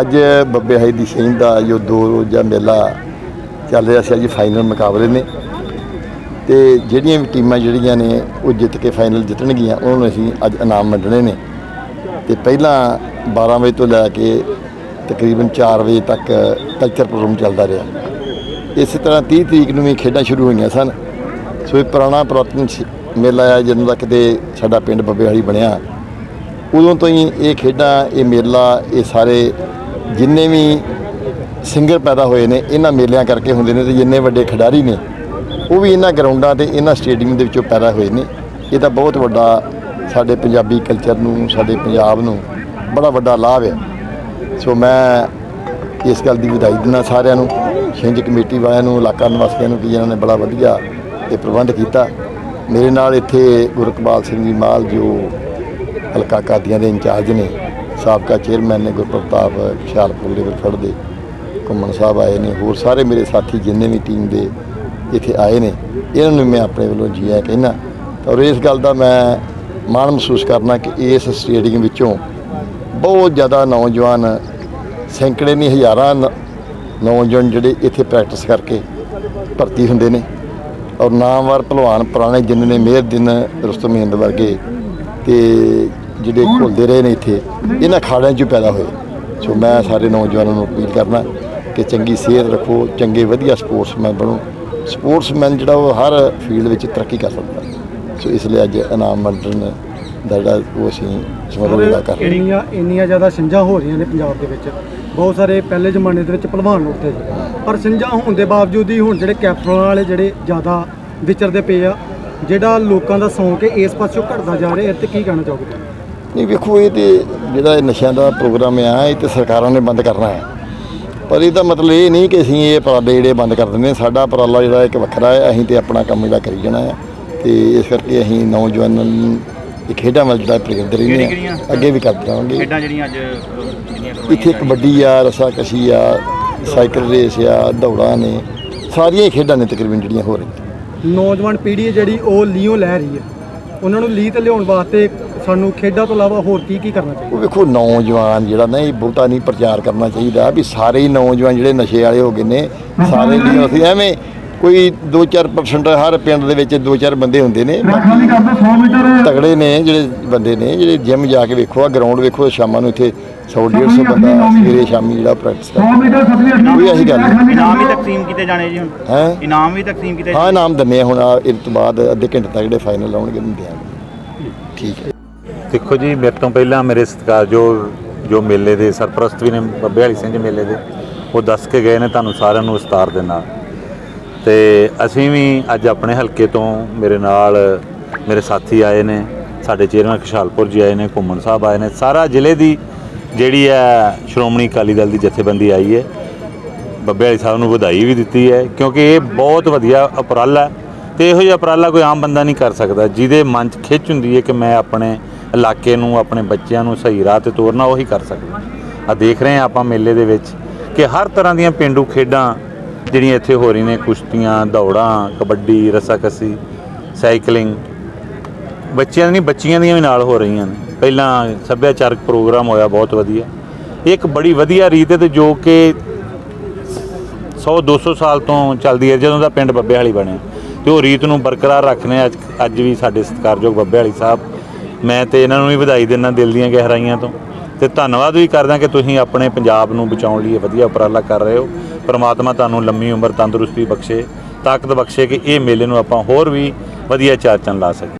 ਅੱਜ ਬੱਬੇ ਹਾਈ ਦੀ ਸ਼ਹੀਦ ਦਾ ਜੋ ਦੋ ਰੋਜ਼ਾ ਮੇਲਾ ਚੱਲ ਰਿਹਾ ਸੀ, ਅੱਜ ਫਾਈਨਲ ਮੁਕਾਬਲੇ ਨੇ। ਤੇ ਜਿਹੜੀਆਂ ਵੀ ਟੀਮਾਂ ਜਿਹੜੀਆਂ ਨੇ, ਉਹ ਜਿੱਤ ਕੇ ਫਾਈਨਲ ਜਿੱਤਣਗੀਆਂ, ਉਹਨਾਂ ਨੂੰ ਅਸੀਂ ਅੱਜ ਇਨਾਮ ਵੰਡਣੇ ਨੇ। ਤੇ ਪਹਿਲਾਂ 12 ਵਜੇ ਤੋਂ ਲੈ ਕੇ ਤਕਰੀਬਨ 4 ਵਜੇ ਤੱਕ ਕਲਚਰ ਪ੍ਰੋਗਰਾਮ ਚੱਲਦਾ ਰਿਹਾ। ਇਸੇ ਤਰ੍ਹਾਂ 30 ਤਰੀਕ ਨੂੰ ਵੀ ਖੇਡਾਂ ਸ਼ੁਰੂ ਹੋਈਆਂ ਸਨ। ਸੋ ਇਹ ਪੁਰਾਣਾ ਪੁਰਾਤਨ ਮੇਲਾ ਆ, ਜਦੋਂ ਤੱਕ ਤੇ ਸਾਡਾ ਪਿੰਡ ਬੱਬੇਹਾਲੀ ਬਣਿਆ। ਉਦੋਂ ਤੋਂ ਹੀ ਇਹ ਖੇਡਾਂ, ਇਹ ਮੇਲਾ, ਇਹ ਸਾਰੇ ਜਿੰਨੇ ਵੀ ਸਿੰਗਰ ਪੈਦਾ ਹੋਏ ਨੇ, ਇਹਨਾਂ ਮੇਲਿਆਂ ਕਰਕੇ ਹੁੰਦੇ ਨੇ ਤੇ ਜਿੰਨੇ ਵੱਡੇ ਖਿਡਾਰੀ ਨੇ, ਉਹ ਵੀ ਇਹਨਾਂ ਗਰਾਊਂਡਾਂ ਤੇ, ਇਹਨਾਂ ਸਟੇਡੀਅਮ ਦੇ ਵਿੱਚੋਂ ਪੈਦਾ ਹੋਏ ਨੇ। ਇਹ ਤਾਂ ਬਹੁਤ ਵੱਡਾ ਸਾਡੇ ਪੰਜਾਬੀ ਕਲਚਰ ਨੂੰ, ਸਾਡੇ ਪੰਜਾਬ ਨੂੰ ਬੜਾ ਵੱਡਾ ਲਾਭ ਹੈ। ਸੋ ਮੈਂ ਇਸ ਗੱਲ ਦੀ ਵਧਾਈ ਦਿੰਦਾ ਸਾਰਿਆਂ ਨੂੰ, ਛਿੰਝ ਕਮੇਟੀ ਵਾਲਿਆਂ ਨੂੰ, ਇਲਾਕਾ ਨਿਵਾਸੀਆਂ ਨੂੰ ਕਿ ਜਿਨ੍ਹਾਂ ਨੇ ਬੜਾ ਵਧੀਆ ਇਹ ਪ੍ਰਬੰਧ ਕੀਤਾ। ਮੇਰੇ ਨਾਲ ਇੱਥੇ ਗੁਰਕਬਾਲ ਸਿੰਘ ਜੀ ਮਾਲ ਜੋ ਹਲਕਾ ਕਾਦੀਆਂ ਦੇ ਇੰਚਾਰਜ ਨੇ, ਸਾਬਕਾ ਚੇਅਰਮੈਨ ਨੇ ਗੁਰਪ੍ਰਤਾਪ ਹੁਸ਼ਿਆਰਪੁਰ ਦੇ ਵਿਖੜ ਦੇ ਘੁੰਮਣ ਸਾਹਿਬ ਆਏ ਨੇ। ਹੋਰ ਸਾਰੇ ਮੇਰੇ ਸਾਥੀ ਜਿੰਨੇ ਵੀ ਟੀਮ ਦੇ ਇੱਥੇ ਆਏ ਨੇ, ਇਹਨਾਂ ਨੂੰ ਮੈਂ ਆਪਣੇ ਵੱਲੋਂ ਜੀ ਆਇਆਂ ਕਹਿਣਾ ਔਰ ਇਸ ਗੱਲ ਦਾ ਮੈਂ ਮਾਣ ਮਹਿਸੂਸ ਕਰਨਾ ਕਿ ਇਸ ਸਟੇਡੀਅਮ ਵਿੱਚੋਂ ਬਹੁਤ ਜ਼ਿਆਦਾ ਨੌਜਵਾਨ ਸੈਂਕੜੇ ਨਹੀਂ, ਹਜ਼ਾਰਾਂ ਨੌਜਵਾਨ ਜਿਹੜੇ ਇੱਥੇ ਪ੍ਰੈਕਟਿਸ ਕਰਕੇ ਭਰਤੀ ਹੁੰਦੇ ਨੇ। ਔਰ ਨਾਮਵਰ ਭਲਵਾਨ ਪੁਰਾਣੇ ਜਿੰਨੇ ਨੇ, ਮੇਹਰ ਦਿਨ ਰੁਸਤਮ ਹਿੰਦ ਵਰਗੇ ਤੇ ਜਿਹੜੇ ਘੁਲਦੇ ਰਹੇ ਨੇ ਇੱਥੇ ਇਹਨਾਂ ਖਾੜਿਆਂ 'ਚ ਪੈਦਾ ਹੋਏ। ਸੋ ਮੈਂ ਸਾਰੇ ਨੌਜਵਾਨਾਂ ਨੂੰ ਅਪੀਲ ਕਰਨਾ ਕਿ ਚੰਗੀ ਸਿਹਤ ਰੱਖੋ ਚੰਗੇ ਵਧੀਆ ਸਪੋਰਟਸਮੈਨ ਬਣੋ। ਸਪੋਰਟਸਮੈਨ ਜਿਹੜਾ ਉਹ ਹਰ ਫੀਲਡ ਵਿੱਚ ਤਰੱਕੀ ਕਰ ਸਕਦਾ। ਸੋ ਇਸ ਲਈ ਅੱਜ ਇਨਾਮ ਵੰਡਣ ਦਾ ਜਿਹੜਾ ਉਹ ਅਸੀਂ ਸਮਾਰੋਹ ਜਿਹੜਾ ਕਰ ਰਹੇ ਹਾਂ। ਇੰਨੀਆਂ ਜ਼ਿਆਦਾ ਸਿੰਜਾਂ ਹੋ ਰਹੀਆਂ ਨੇ ਪੰਜਾਬ ਦੇ ਵਿੱਚ। ਬਹੁਤ ਸਾਰੇ ਪਹਿਲੇ ਜ਼ਮਾਨੇ ਦੇ ਵਿੱਚ ਪਹਿਲਵਾਨ ਉੱਠਦੇ ਸੀ ਪਰ ਸਿੰਜਾਂ ਹੋਣ ਦੇ ਬਾਵਜੂਦ ਹੀ ਹੁਣ ਜਿਹੜੇ ਕੈਪਟਨਾਂ ਵਾਲੇ ਜਿਹੜੇ ਜ਼ਿਆਦਾ ਵਿਚਰਦੇ ਪਏ ਆ ਜਿਹੜਾ ਲੋਕਾਂ ਦਾ ਸੌਂਕ ਹੈ ਇਸ ਪਾਸਿਓਂ ਘਟਦਾ ਜਾ ਰਿਹਾ ਤੇ ਕੀ ਕਹਿਣਾ ਚਾਹੋਗੇ? ਨਹੀਂ ਵੇਖੋ ਇਹ ਤੇ ਜਿਹੜਾ ਇਹ ਨਸ਼ਿਆਂ ਦਾ ਪ੍ਰੋਗਰਾਮ ਆ ਇਹ ਤੇ ਸਰਕਾਰਾਂ ਨੇ ਬੰਦ ਕਰਨਾ ਹੈ। ਪਰ ਇਹਦਾ ਮਤਲਬ ਇਹ ਨਹੀਂ ਕਿ ਅਸੀਂ ਇਹ ਉਪਰਾਲੇ ਜਿਹੜੇ ਬੰਦ ਕਰ ਦਿੰਦੇ। ਸਾਡਾ ਉਪਰਾਲਾ ਜਿਹੜਾ ਇੱਕ ਵੱਖਰਾ ਹੈ ਅਸੀਂ ਤੇ ਆਪਣਾ ਕੰਮ ਜਿਹੜਾ ਕਰੀ ਜਾਣਾ ਹੈ। ਤੇ ਇਸ ਕਰਕੇ ਅਸੀਂ ਨੌਜਵਾਨਾਂ ਨੂੰ ਇਹ ਖੇਡਾਂ ਵੱਲ ਜਿਹੜਾ ਪ੍ਰੇਰਿਤ ਰਹਿੰਦੇ ਹਾਂ। ਅੱਗੇ ਵੀ ਕਰਦੇ ਰਹਾਂਗੇ। ਖੇਡਾਂ ਜਿਹੜੀਆਂ ਅੱਜ ਇੱਥੇ ਕਬੱਡੀ ਆ ਰਸਾਕਸ਼ੀ ਆ ਸਾਈਕਲ ਰੇਸ ਆ ਦੌੜਾਂ ਨੇ। ਸਾਰੀਆਂ ਖੇਡਾਂ ਨੇ ਤਕਰੀਬਨ ਜਿਹੜੀਆਂ ਹੋ ਰਹੀਆਂ। ਨੌਜਵਾਨ ਪੀੜ੍ਹੀ ਹੈ ਜਿਹੜੀ ਉਹ ਲੀਓ ਲੈ ਰਹੀ ਹੈ। ਉਹਨਾਂ ਨੂੰ ਲੀ ਤੇ ਲਿਆਉਣ ਵਾਸਤੇ ਸਾਨੂੰ ਖੇਡਾਂ ਤੋਂ ਇਲਾਵਾ ਹੋਰ ਕੀ ਕੀ ਕਰਨਾ ਚਾਹੀਦਾ? ਉਹ ਵੇਖੋ ਨੌਜਵਾਨ ਜਿਹੜਾ ਨਾ ਇਹ ਬਹੁਤਾ ਨਹੀਂ ਪ੍ਰਚਾਰ ਕਰਨਾ ਚਾਹੀਦਾ ਵੀ ਸਾਰੇ ਹੀ ਨੌਜਵਾਨ ਜਿਹੜੇ ਨਸ਼ੇ ਵਾਲੇ ਹੋ ਗਏ ਨੇ ਸਾਰੇ ਨਹੀਂ ਅਸੀਂ ਐਵੇਂ ਕੋਈ 2-4% ਹਰ ਪਿੰਡ ਦੇ ਵਿੱਚ 2-4 ਬੰਦੇ ਹੁੰਦੇ ਨੇ। 100 ਤਗੜੇ ਨੇ ਜਿਹੜੇ ਬੰਦੇ ਨੇ ਜਿਹੜੇ ਜਿਮ ਜਾ ਕੇ ਵੇਖੋ ਆ ਗਰਾਊਂਡ ਵੇਖੋ ਸ਼ਾਮਾਂ ਨੂੰ ਇੱਥੇ 100-150 ਬੰਦਾ ਸਵੇਰੇ ਸ਼ਾਮੀ ਜਿਹੜਾ ਪ੍ਰੈਕਟਿਸ 100 ਕਰਦਾ। ਮੀਟਰ 7ਵੀਂ 8ਵੀਂ ਕੋਈ ਇਹੀ ਗੱਲ ਨਹੀਂ। ਇਨਾਮ ਵੀ ਤਕਸੀਮ ਕੀਤੇ ਜਾਣੇ ਜੀ ਹੁਣ। ਹੈ? ਇਨਾਮ ਵੀ ਤਕਸੀਮ ਕੀਤੇ ਹਾਂ ਨਾਮ ਦਿੰਨੇ ਆ ਹੁਣ ਆਹ ਇਸ ਤੋਂ ਬਾਅਦ ਅੱਧੇ ਘੰਟੇ ਤੱਕ ਜਿਹੜੇ ਫਾਈਨਲ ਆਉਣਗੇ ਉਹਨੂੰ ਦਿਆਂਗੇ ਠੀਕ ਹੈ। ਦੇਖੋ ਜੀ, ਮੇਰੇ ਤੋਂ ਪਹਿਲਾਂ ਮੇਰੇ ਸਤਿਕਾਰਯੋਗ ਜੋ ਮੇਲੇ ਦੇ ਸਰਪ੍ਰਸਤ ਵੀ ਨੇ, ਬੱਬੇ ਵਾਲੀ ਸਿੰਘ ਮੇਲੇ ਦੇ, ਉਹ ਦੱਸ ਕੇ ਗਏ ਨੇ ਤੁਹਾਨੂੰ ਸਾਰਿਆਂ ਨੂੰ ਵਿਸਤਾਰ ਦੇ ਨਾਲ। ਤੇ ਅਸੀਂ ਵੀ ਅੱਜ ਆਪਣੇ ਹਲਕੇ ਤੋਂ ਮੇਰੇ ਨਾਲ ਮੇਰੇ ਸਾਥੀ ਆਏ ਨੇ, ਸਾਡੇ ਚੇਅਰਮੈਨ ਖੁਸ਼ਹਾਲਪੁਰ ਜੀ ਆਏ ਨੇ, ਘੁੰਮਣ ਸਾਹਿਬ ਆਏ ਨੇ। ਸਾਰਾ ਜ਼ਿਲ੍ਹੇ ਦੀ ਜਿਹੜੀ ਹੈ ਸ਼੍ਰੋਮਣੀ ਅਕਾਲੀ ਦਲ ਦੀ ਜਥੇਬੰਦੀ ਆਈ ਹੈ। ਬੱਬੇ ਵਾਲੀ ਸਾਹਿਬ ਨੂੰ ਵਧਾਈ ਵੀ ਦਿੱਤੀ ਹੈ, ਕਿਉਂਕਿ ਇਹ ਬਹੁਤ ਵਧੀਆ ਉਪਰਾਲਾ ਹੈ। ਤੇ ਇਹੋ ਜਿਹਾ ਉਪਰਾਲਾ ਕੋਈ ਆਮ ਬੰਦਾ ਨਹੀਂ ਕਰ ਸਕਦਾ, ਜਿਹਦੇ ਮਨ 'ਚ ਖਿੱਚ ਹੁੰਦੀ ਹੈ ਕਿ ਮੈਂ ਆਪਣੇ ਇਲਾਕੇ ਨੂੰ, ਆਪਣੇ ਬੱਚਿਆਂ ਨੂੰ ਸਹੀ ਰਾਹ ਤੇ ਤੋਰਨਾ, ਉਹੀ ਕਰ ਸਕਦਾ ਆ ਦੇਖ ਰਹੇ ਹਾਂ ਆਪਾਂ ਮੇਲੇ ਦੇ ਵਿੱਚ ਕਿ ਹਰ ਤਰ੍ਹਾਂ ਦੀਆਂ ਪਿੰਡੂ ਖੇਡਾਂ ਜਿਹੜੀਆਂ ਇੱਥੇ ਹੋ ਰਹੀਆਂ ਨੇ, ਕੁਸ਼ਤੀਆਂ, ਦੌੜਾਂ, ਕਬੱਡੀ, ਰੱਸਾਕਸੀ, ਸਾਈਕਲਿੰਗ, ਬੱਚਿਆਂ ਦੀ ਨਹੀਂ ਬੱਚੀਆਂ ਦੀਆਂ ਵੀ ਨਾਲ ਹੋ ਰਹੀਆਂ ਨੇ। ਪਹਿਲਾਂ ਸੱਭਿਆਚਾਰਕ ਪ੍ਰੋਗਰਾਮ ਹੋਇਆ, ਬਹੁਤ ਵਧੀਆ। ਇਹ ਇੱਕ ਬੜੀ ਵਧੀਆ ਰੀਤ ਹੈ ਤੇ ਜੋ ਕਿ 100 200 ਸਾਲ ਤੋਂ ਚੱਲਦੀ ਹੈ, ਜਦੋਂ ਦਾ ਪਿੰਡ ਬੱਬੇ ਵਾਲੀ ਬਣਿਆ। ਤੇ ਉਹ ਰੀਤ ਨੂੰ ਬਰਕਰਾਰ ਰੱਖਣੇ ਅੱਜ ਅੱਜ ਵੀ ਸਾਡੇ ਸਤਿਕਾਰਯੋਗ ਬੱਬੇ ਵਾਲੀ ਸਾਹਿਬ ਮੈਂ ਤੇ ਇਹਨਾਂ ਨੂੰ ਵੀ ਵਧਾਈ ਦਿੰਦਾ ਦਿਲ ਦੀਆਂ ਗਹਿਰਾਈਆਂ ਤੋਂ। ਤੇ ਧੰਨਵਾਦ ਵੀ ਕਰਦਾ ਕਿ ਤੁਸੀਂ ਆਪਣੇ ਪੰਜਾਬ ਨੂੰ ਬਚਾਉਣ ਲਈ ਇਹ ਵਧੀਆ ਉਪਰਾਲਾ ਕਰ ਰਹੇ ਹੋ। ਪ੍ਰਮਾਤਮਾ ਤੁਹਾਨੂੰ ਲੰਮੀ ਉਮਰ ਤੰਦਰੁਸਤੀ ਬਖਸ਼ੇ, ਤਾਕਤ ਬਖਸ਼ੇ ਕਿ ਇਹ ਮੇਲੇ ਨੂੰ ਆਪਾਂ ਹੋਰ ਵੀ ਵਧੀਆ ਚਾਰ ਚੰਨ ਲਾ ਸਕੀਏ।